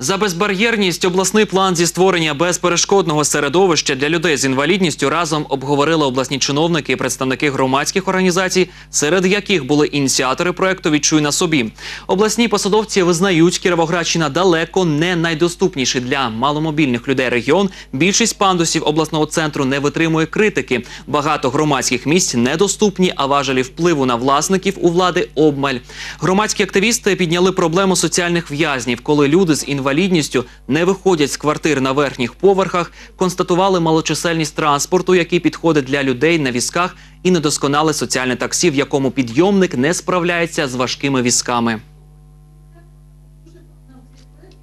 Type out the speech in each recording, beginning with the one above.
За безбар'єрність обласний план зі створення безперешкодного середовища для людей з інвалідністю разом обговорили обласні чиновники і представники громадських організацій, серед яких були ініціатори проекту Відчуй на собі. Обласні посадовці визнають, Кіровоградщина далеко не найдоступніший для маломобільних людей регіон. Більшість пандусів обласного центру не витримує критики. Багато громадських місць недоступні, а важелі впливу на власників у влади обмаль. Громадські активісти підняли проблему соціальних в'язнів, коли люди з інвалідністю не виходять з квартир на верхніх поверхах, констатували малочисельність транспорту, який підходить для людей на візках, і недосконале соціальне таксі, в якому підйомник не справляється з важкими візками.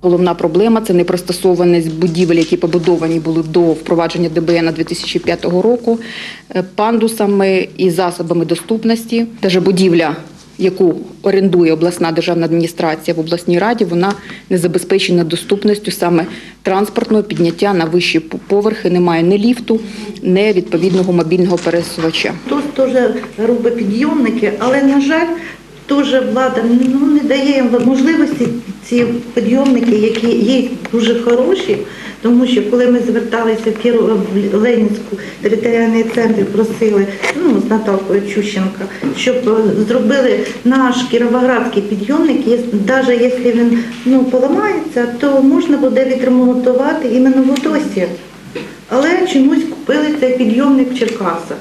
Головна проблема це непристосованість будівель, які побудовані були до впровадження ДБН 2005 року, е, пандусами і засобами доступності. Даже будівля, яку орендує обласна державна адміністрація в обласній раді, вона не забезпечена доступністю саме транспортного підняття на вищі поверхи. Немає ні ліфту, ні відповідного мобільного пересувача. Тут теж робить підйомники, але, на жаль, теж влада ну, не дає їм можливості ці підйомники, які є дуже хороші, тому що коли ми зверталися в в Ленінську територіальний центр, просили ну, з Наталкою Чущенка, щоб е, зробили наш кіровоградський підйомник, навіть якщо він ну, поламається, то можна буде відремонтувати іменно в Одосі. Але чомусь купили цей підйомник в Черкасах.